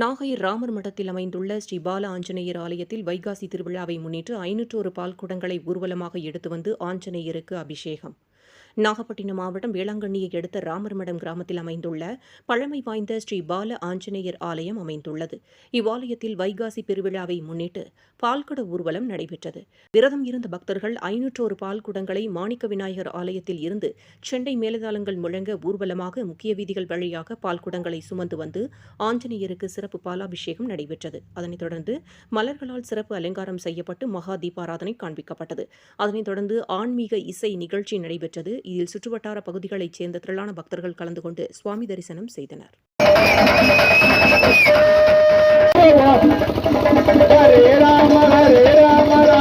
நாகை ராமர் மடத்தில் அமைந்துள்ள ஸ்ரீ பால ஆஞ்சநேயர் ஆலயத்தில் வைகாசி திருவிழாவை முன்னிட்டு ஐநூற்றோரு பால்குடங்களை ஊர்வலமாக எடுத்து வந்து ஆஞ்சநேயருக்கு அபிஷேகம். நாகப்பட்டினம் மாவட்டம் வேளாங்கண்ணியை அடுத்த ராமர்மடம் கிராமத்தில் அமைந்துள்ள பழமை வாய்ந்த ஸ்ரீ பால ஆஞ்சநேயர் ஆலயம் அமைந்துள்ளது. இவ்வாலயத்தில் வைகாசி பெருவிழாவை முன்னிட்டு பால்குட ஊர்வலம் நடைபெற்றது. விரதம் இருந்த பக்தர்கள் ஐநூற்றோரு பால்குடங்களை மாணிக்க விநாயகர் ஆலயத்தில் இருந்து செண்டை மேலதாளங்கள் முழங்க ஊர்வலமாக முக்கிய வீதிகள் வழியாக பால்குடங்களை சுமந்து வந்து ஆஞ்சநேயருக்கு சிறப்பு பாலாபிஷேகம் நடைபெற்றது. அதனைத் தொடர்ந்து மலர்களால் சிறப்பு அலங்காரம் செய்யப்பட்டு மகா தீபாராதனை காண்பிக்கப்பட்டது. அதனைத் தொடர்ந்து ஆன்மீக இசை நிகழ்ச்சி நடைபெற்றது. இதில் சுற்றுவட்டார பகுதிகளைச் சேர்ந்த திரளான பக்தர்கள் கலந்து கொண்டு சுவாமி தரிசனம் செய்தனர். ஏழாம்